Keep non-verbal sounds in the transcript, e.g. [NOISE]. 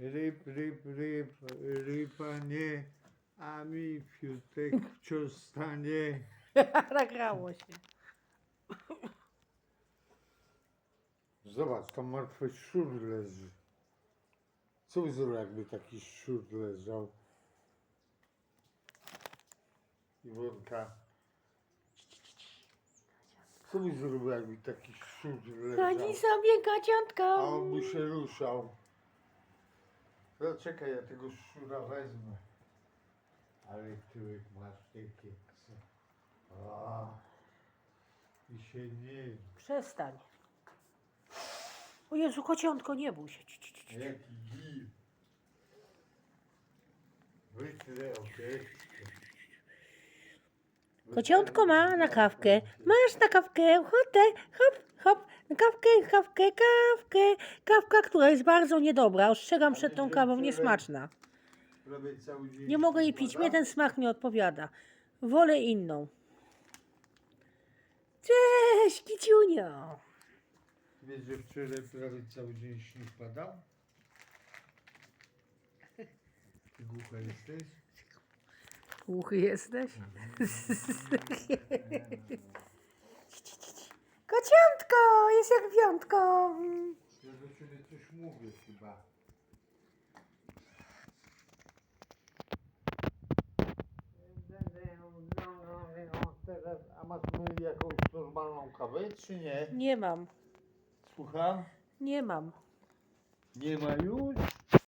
Ryb, ryb, ryb, ryba nie, a mi fiutek wciąż stanie. [LAUGHS] Nagrało się. Zobacz, tam martwy szczur leży. Co by zrobił, jakby taki szczur leżał? Iwonka. Co by zrobił, jakby taki szczur leżał? Radzi sobie. A on by się ruszał. No czekaj, ja tego szczura wezmę. Ale tyłek masz takie. A, I się nie. Przestań. O Jezu, kociątko, nie bój się. Ci, ci, ci, ci. Jaki gil. Wytnę okieczkę. Kociątko ma na kawkę. Masz na kawkę, ochotę. Hop, hop, kawkę, kawkę, kawkę. Kawka, która jest bardzo niedobra. Ostrzegam przed tą kawą, niesmaczna. Nie mogę jej pić, mnie ten smak nie odpowiada. Wolę inną. Cześć, kiciunio. Wiesz, że wczoraj prawie cały dzień śnieg padał? Ty głucha jesteś? Głuchy jesteś? [LAUGHS] Kociątko, jest jak piątko. Ja do ciebie coś mówię chyba. Teraz, a masz my jakąś normalną kawę, czy nie? Nie mam, Słucham? nie mam. Nie ma już?